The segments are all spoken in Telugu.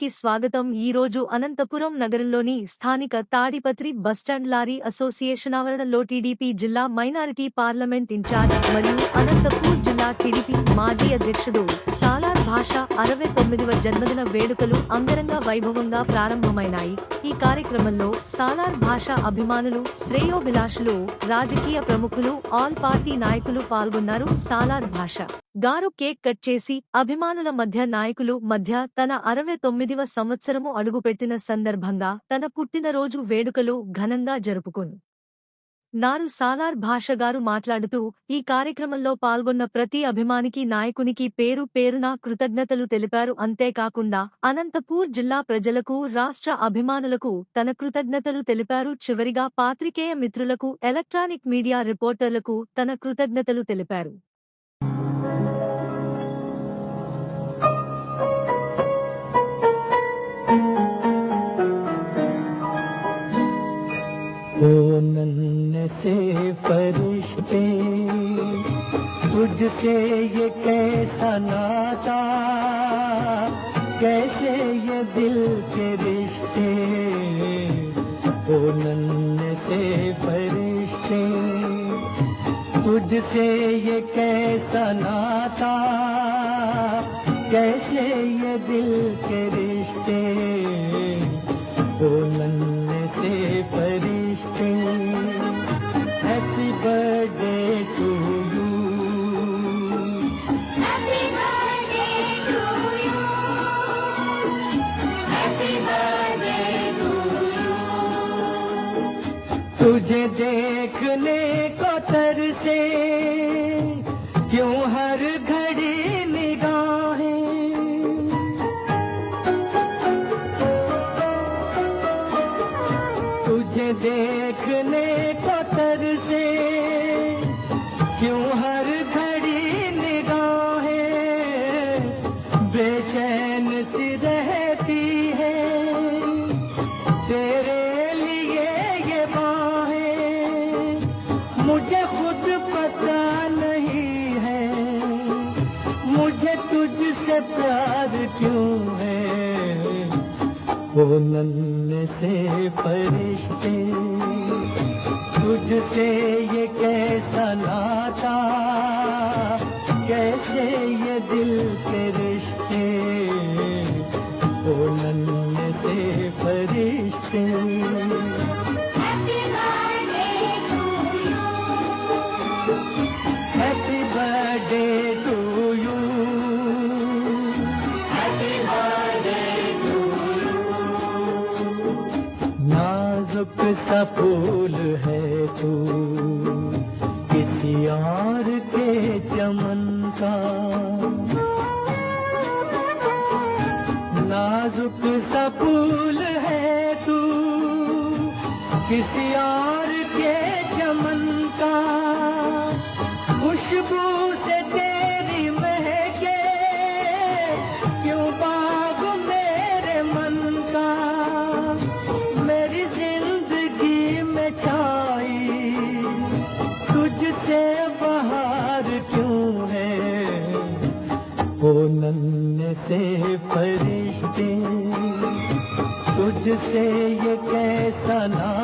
కి స్వాగతం. ఈ రోజు అనంతపురం నగరంలోని స్థానిక Tadipatri bus stand lorry association ఆవరణలో టీడీపీ జిల్లా మైనారిటీ పార్లమెంట్ ఇన్ఛార్జ్ మరియు అనంతపూర్ జిల్లా టీడీపీ మాజీ అధ్యక్షుడు భాష అరవై తొమ్మిదవ జన్మదిన వేడుకలు అంగరంగ వైభవంగా ప్రారంభమైనాయి. ఈ కార్యక్రమంలో సాలార్ భాష అభిమానులు శ్రేయోభిలాషులు రాజకీయ ప్రముఖులు ఆల్ పార్టీ నాయకులు పాల్గొన్నారు సాలార్ భాష. గారు కేక్ కట్ చేసి అభిమానుల మధ్య నాయకులు మధ్య తన అరవై తొమ్మిదివ సంవత్సరము అడుగుపెట్టిన సందర్భంగా తన పుట్టినరోజు వేడుకలు ఘనంగా జరుపుకొను నారు సాలార్ భాషగారు మాట్లాడుతూ ఈ కార్యక్రమంలో పాల్గొన్న ప్రతి అభిమానికి నాయకునికి పేరు పేరున కృతజ్ఞతలు తెలిపారు. అంతేకాకుండా అనంతపూర్ జిల్లా ప్రజలకు రాష్ట్ర అభిమానులకు తన కృతజ్ఞతలు తెలిపారు. చివరిగా పాత్రికేయ మిత్రులకు ఎలక్ట్రానిక్ మీడియా రిపోర్టర్లకు తన కృతజ్ఞతలు తెలిపారు. کیسے فرشتے، تجھ سے یہ کیسا ناتا کیسے یہ دل کے رشتے؟ بولن سے فرشتے، تجھ سے یہ کیسا ناتا کیسے یہ دل کے رشتے؟ بولن دیکھنے کو تر سے کیوں ہے مجھے خود پتا نہیں ہے۔ مجھے تجھ سے پیار کیوں ہے؟ وہ نن سے فرشتے، تجھ سے یہ کیسا ناتا؟ کیسے یہ دل تیرے سا پھول ہے تو کسی اور کے چمن کا نازک سا پھول ہے تو کسی اور کے چمن کا خوشبو مجھ سے یہ کیسا نام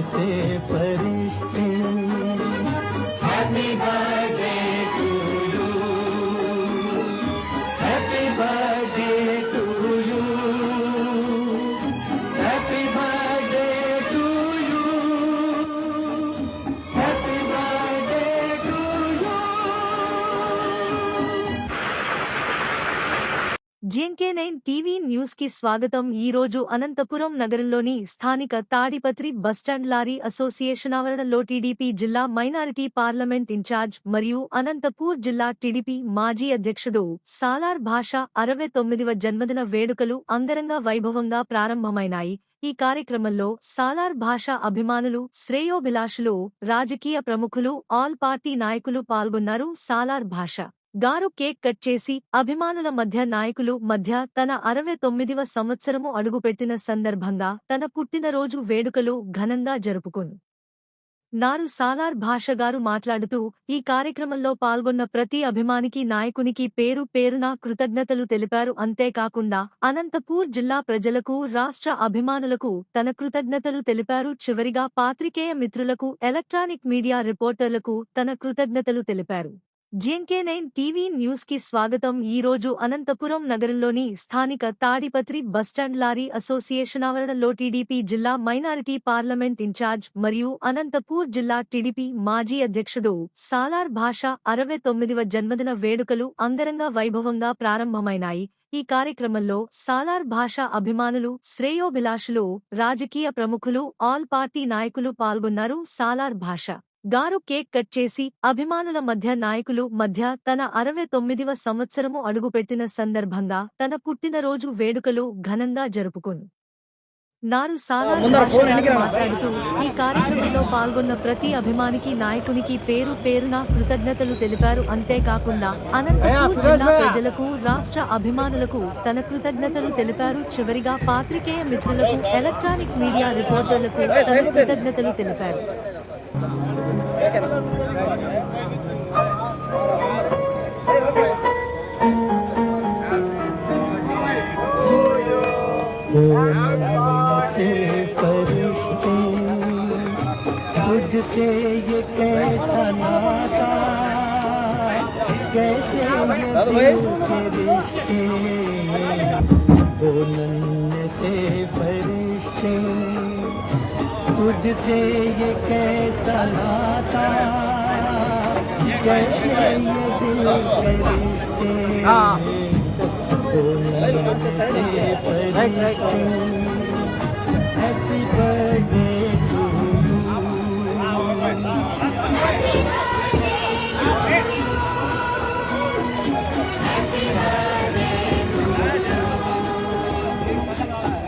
से फरिश्ते నైన్ టీవీ న్యూస్కి స్వాగతం. ఈ రోజు అనంతపురం నగరంలోని స్థానిక Tadipatri bus stand lorry association ఆవరణలో టీడీపీ జిల్లా మైనారిటీ పార్లమెంట్ ఇన్ఛార్జ్ మరియు అనంతపూర్ జిల్లా టీడీపీ మాజీ అధ్యక్షుడు సాలార్ భాష అరవై తొమ్మిదివ జన్మదిన వేడుకలు అంగరంగ వైభవంగా ప్రారంభమైనాయి. ఈ కార్యక్రమంలో సాలార్ భాష అభిమానులు శ్రేయోభిలాషులు రాజకీయ ప్రముఖులు ఆల్ పార్టీ నాయకులు పాల్గొన్నారు సాలార్ భాష. గారు కేక్ కట్ చేసి అభిమానుల మధ్య నాయకులు మధ్య తన అరవై తొమ్మిదివ సంవత్సరము అడుగుపెట్టిన సందర్భంగా తన పుట్టినరోజు వేడుకలు ఘనంగా జరుపుకును. నారు సాలార్ భాష గారు మాట్లాడుతూ ఈ కార్యక్రమంలో పాల్గొన్న ప్రతి అభిమానికి నాయకునికి పేరు పేరున కృతజ్ఞతలు తెలిపారు. అంతేకాకుండా అనంతపూర్ జిల్లా ప్రజలకు రాష్ట్ర అభిమానులకు తన కృతజ్ఞతలు తెలిపారు. చివరిగా పాత్రికేయ మిత్రులకు ఎలక్ట్రానిక్ మీడియా రిపోర్టర్లకు తన కృతజ్ఞతలు తెలిపారు. జేంకే నైన్ టీవీ న్యూస్కి స్వాగతం. ఈ రోజు అనంతపురం నగరంలోని స్థానిక Tadipatri bus stand lorry association ఆవరణలో టీడీపీ జిల్లా మైనారిటీ పార్లమెంట్ ఇన్ఛార్జ్ మరియు అనంతపూర్ జిల్లా టీడీపీ మాజీ అధ్యక్షుడు సాలార్ భాష అరవై తొమ్మిదివ జన్మదిన వేడుకలు అంగరంగ వైభవంగా ప్రారంభమైనాయి. ఈ కార్యక్రమంలో సాలార్ భాష అభిమానులు శ్రేయోభిలాషులు రాజకీయ ప్రముఖులు ఆల్ పార్టీ నాయకులు పాల్గొన్నారు సాలార్ భాష. గారు కేక్ కట్ చేసి అభిమానుల మధ్య నాయకులు మధ్య తన అరవై తొమ్మిదివ సంవత్సరము అడుగుపెట్టిన సందర్భంగా తన పుట్టినరోజు వేడుకలు ఘనంగా జరుపుకును నారు? మాట్లాడుతూ ఈ కార్యక్రమంలో పాల్గొన్న ప్రతి అభిమానికి నాయకునికి పేరు పేరున కృతజ్ఞతలు తెలిపారు. అంతేకాకుండా అనంతపూర్ జిల్లా ప్రజలకు రాష్ట్ర అభిమానులకు తన కృతజ్ఞతలు తెలిపారు. చివరిగా పాత్రికేయ మిత్రులకు ఎలక్ట్రానిక్ మీడియా రిపోర్టర్లకు తన కృతజ్ఞతలు తెలిపారు. से फरिश्ते तुझसे ये कैसा नाता कैसे ये दादू भाई। दिल के रिश्ते वो नन्हे से फरिश्ते तुझसे ये कैसा नाता कैसे ये दिल के रिश्ते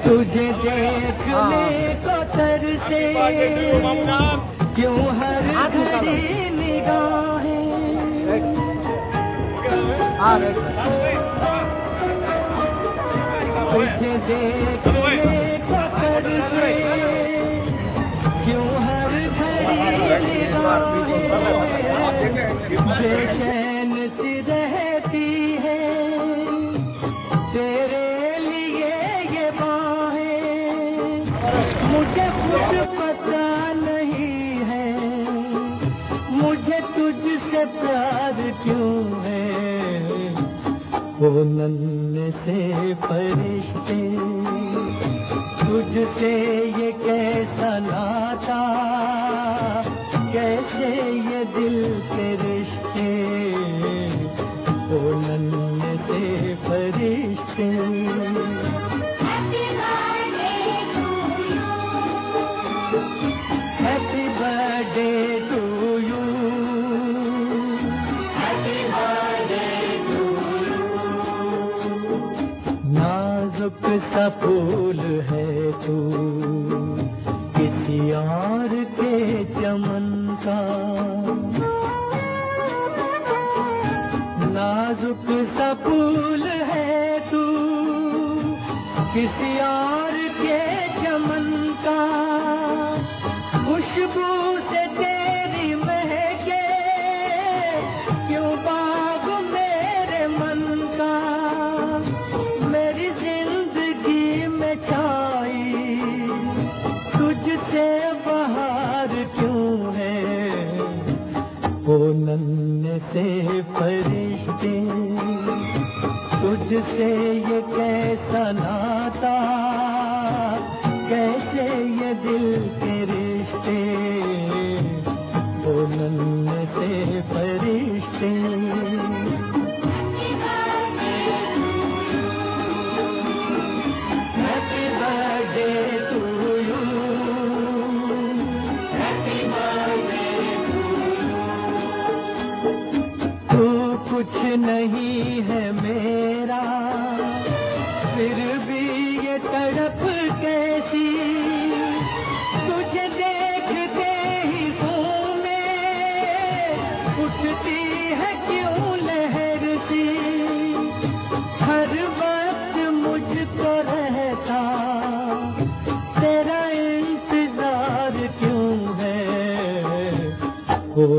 تجھے دیکھنے کو تر سے کیوں ہر گھڑی نگاہیں چین سی رہتی ہے۔ تیرے لیے باہیں۔ مجھے خود پتا نہیں ہے۔ مجھے تجھ سے پیار کیوں ہے؟ سے فرشتے، تجھ سے یہ کیسا ناتا کیسے یہ دل کے رشتے؟ بولن سے فرشتے۔ پھول کسی یار کے چمن کا۔ نازک سا پھول ہے تو کسی یار کے چمن کا۔ خوشبو وہ نن سے فرشتے، تجھ سے یہ کیسا ناتا، کیسے یہ دل کے رشتے؟ وہ نن سے کچھ نہیں ہے میرا پھر بھی یہ تڑپ کیسی؟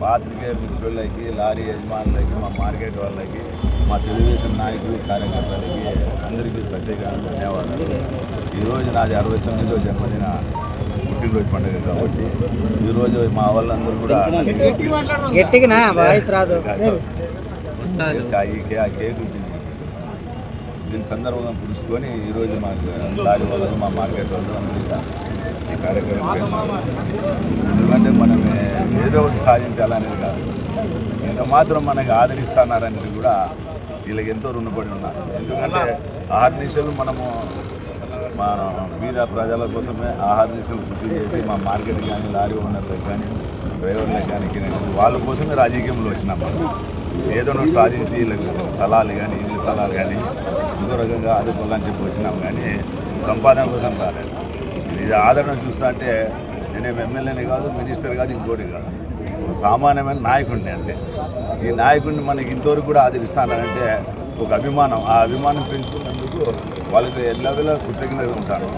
పాత్రికే మిత్రులకి లారీ యజమానులకి మా మార్కెట్ వాళ్ళకి మా తెలుగుదేశం నాయకులు కార్యకర్తలకి అందరికీ ప్రత్యేకంగా ధన్యవాదాలు. ఈరోజు నాది అరవై తొమ్మిదో జన్మదిన పుట్టినరోజు పండుగ కాబట్టి ఈరోజు మా వాళ్ళందరూ కూడా ఈ కేక్ దీని సందర్భంగా పురుచుకొని ఈరోజు మాకు లారీ వాళ్ళు మా మార్కెట్ వాళ్ళు ఈ కార్యక్రమం ఎందుకంటే మనం ఏదో ఒకటి సాధించాలనేది కాదు. ఇంత మాత్రం మనకి ఆదరిస్తున్నారనేది కూడా వీళ్ళకి ఎంతో రుణపడి ఉన్నారు. ఎందుకంటే ఆరు నిమిషాలు మనము మన మీద ప్రజల కోసమే ఆహార నిశలు కృషి చేసి మా మార్కెట్ కానీ లారీ ఓనర్లకు కానీ డ్రైవర్లకు కానీ వాళ్ళ కోసమే రాజకీయంలో వచ్చినాం మనం. ఏదో ఒకటి సాధించి వీళ్ళకి స్థలాలు కానీ ఇల్లు స్థలాలు కానీ ఇంకో రకంగా ఆదుకోవాలని చెప్పి వచ్చినాం కానీ సంపాదన కోసం రాలేదు ఇది ఆదరణ చూస్తా అంటే నేనేం ఎమ్మెల్యేని కాదు మినిస్టర్ కాదు ఇంకోటి కాదు. సామాన్యమైన నాయకుడిని అంతే. ఈ నాయకుడిని మనకి ఇంతవరకు కూడా ఆదరిస్తానంటే ఒక అభిమానం. ఆ అభిమానం పెంచుకున్నందుకు వాళ్ళకి ఎల్లవేళ కృతజ్ఞతగా ఉంటాను.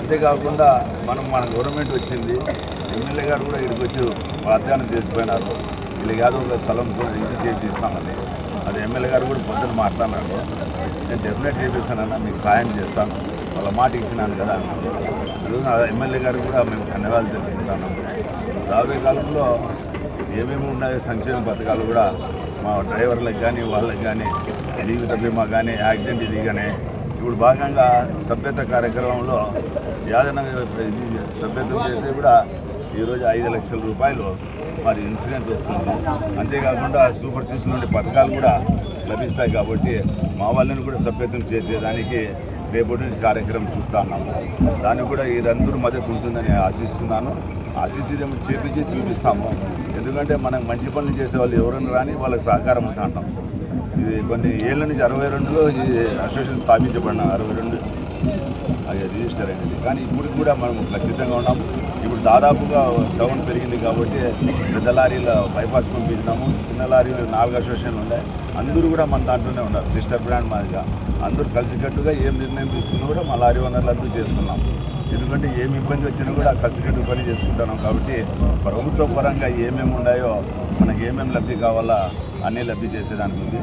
అంతేకాకుండా మనం మన గవర్నమెంట్ వచ్చింది ఎమ్మెల్యే గారు కూడా ఇక్కడికి వచ్చి అధ్యయనం చేసిపోయినారు. వీళ్ళకి ఏదో స్థలం కూడా ఇది చేసి ఇస్తామని. మన ఎమ్మెల్యే గారు కూడా పొద్దున మాట్లాడినారు. నేను డెఫినెట్ చేపిస్తానన్నా మీకు సాయం చేస్తాను. వాళ్ళ మాట ఇచ్చినాను కదా అన్నారు ఈరోజు ఎమ్మెల్యే గారు కూడా మేము ధన్యవాదాలు తెలుపుకుంటున్నాము రాబోయే కాలంలో ఏమేమి ఉన్నాయో సంక్షేమ పథకాలు కూడా మా డ్రైవర్లకు కానీ వాళ్ళకి కానీ జీవిత బీమా కానీ యాక్సిడెంట్ ఇది కానీ ఇప్పుడు భాగంగా సభ్యత కార్యక్రమంలో యాదన ఇది సభ్యత్వం చేస్తే కూడా ఈరోజు ఐదు లక్షల రూపాయలు మరి ఇన్సూరెన్స్ వస్తుంది. అంతేకాకుండా సూపర్ సిక్స్ నుండి పథకాలు కూడా లభిస్తాయి కాబట్టి మా వాళ్ళని కూడా సభ్యత్వం చేసేదానికి రేపటి నుంచి కార్యక్రమం చూస్తా ఉన్నాము. దానికి కూడా వీరందరూ మద్దతు ఉంటుందని ఆశిస్తున్నాను. ఆశించి చేపించి చూపిస్తాము. ఎందుకంటే మనం మంచి పనులు చేసే వాళ్ళు ఎవరైనా రాని వాళ్ళకి సహకారం ఉంటున్నాం ఇది కొన్ని ఏళ్ళ నుంచి అరవై రెండులో ఈ అసోసియేషన్ స్థాపించబడిన అరవై రెండు. అది రిజిస్టర్ అయింది కానీ ఇప్పుడు కూడా మనం ఖచ్చితంగా ఉన్నాము. దాదాపుగా టౌన్ పెరిగింది కాబట్టి పెద్ద లారీల బైపాస్ పంపించినాము. చిన్న లారీలు నాలుగు అసోసియేషన్లు ఉన్నాయి అందరూ కూడా మన దాంట్లోనే ఉన్నారు. సిస్టర్ బ్రాండ్ మాదిగా అందరూ కలిసికట్టుగా ఏం నిర్ణయం తీసుకున్నా కూడా మా లారీ ఓనర్లు అందరూ చేస్తున్నాం. ఎందుకంటే ఏమి ఇబ్బంది వచ్చినా కూడా కలిసికట్టు పని చేసుకుంటున్నాం కాబట్టి ప్రభుత్వ పరంగా ఏమేమి ఉన్నాయో మనకి ఏమేమి లబ్ధి కావాలా అన్నీ లబ్ధి చేసేదానికి ఉంది.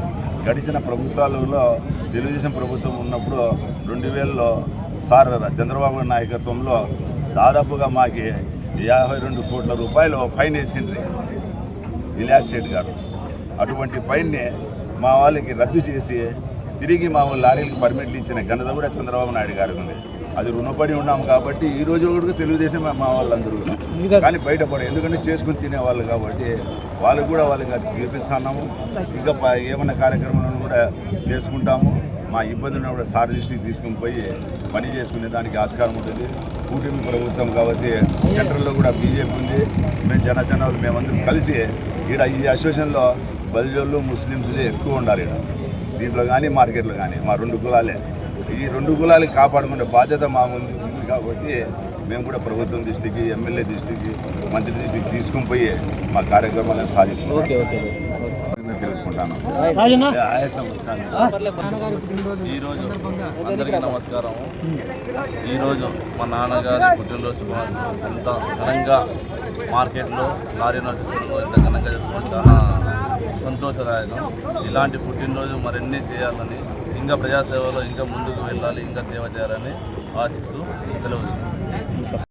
గడిచిన ప్రభుత్వాలలో తెలుగుదేశం ప్రభుత్వం ఉన్నప్పుడు రెండు వేలలో సార్ చంద్రబాబు నాయకత్వంలో దాదాపుగా మాకు యాభై రెండు కోట్ల రూపాయలు ఫైన్ వేసిండ్రి ఇలియాస్ శెట్టి గారు. అటువంటి ఫైన్ని మా వాళ్ళకి రద్దు చేసి తిరిగి మా వాళ్ళ లారీలకు పర్మిట్లు ఇచ్చిన ఘనత కూడా చంద్రబాబు నాయుడు గారికి ఉంది. అది రుణపడి ఉన్నాం కాబట్టి ఈ రోజు కూడా తెలుగుదేశం మా వాళ్ళందరూ. కానీ బయటపడే ఎందుకంటే చేసుకుని తినేవాళ్ళు కాబట్టి వాళ్ళు కూడా వాళ్ళకి అది చూపిస్తున్నాము. ఇంకా ఏమన్నా కార్యక్రమాలను కూడా చేసుకుంటాము. మా ఇబ్బందులను కూడా సార్ దృష్టికి తీసుకుని పోయి పని చేసుకునే దానికి ఆస్కారం ఉంటుంది. కూటమి ప్రభుత్వం కాబట్టి సెంట్రల్లో కూడా బీజేపీ ఉంది. మేము జనసేన వాళ్ళు మేమందరం కలిసి ఈడ ఈ అసోసియేషన్లో బలిజోళ్ళు ముస్లిమ్స్లే ఎక్కువ ఉండాలి ఇక్కడ దీంట్లో కానీ మార్కెట్లో కానీ మా రెండు కులాలే. ఈ రెండు కులాలు కాపాడుకునే బాధ్యత మా ముందు ఉంది కాబట్టి మేము కూడా ప్రభుత్వం దృష్టికి ఎమ్మెల్యే దృష్టికి మంత్రి దృష్టికి తీసుకుని పోయి మా కార్యక్రమాలను సాధిస్తున్నాం. ఈరోజు అందరికీ నమస్కారం. ఈరోజు మా నాన్నగారి పుట్టినరోజు శుభాకాంక్షలు. ఎంత ఘనంగా మార్కెట్లో లారీ నడుస్తున్నదో ఎంత ఘనంగా జరుపుకోవడం చాలా సంతోషదాయకం. ఇలాంటి పుట్టినరోజు మరిన్ని చేయాలని ఇంకా ప్రజాసేవలో ఇంకా ముందుకు వెళ్ళాలి ఇంకా సేవ చేయాలని ఆశిస్తూ సెలవు తీసుకుంటాం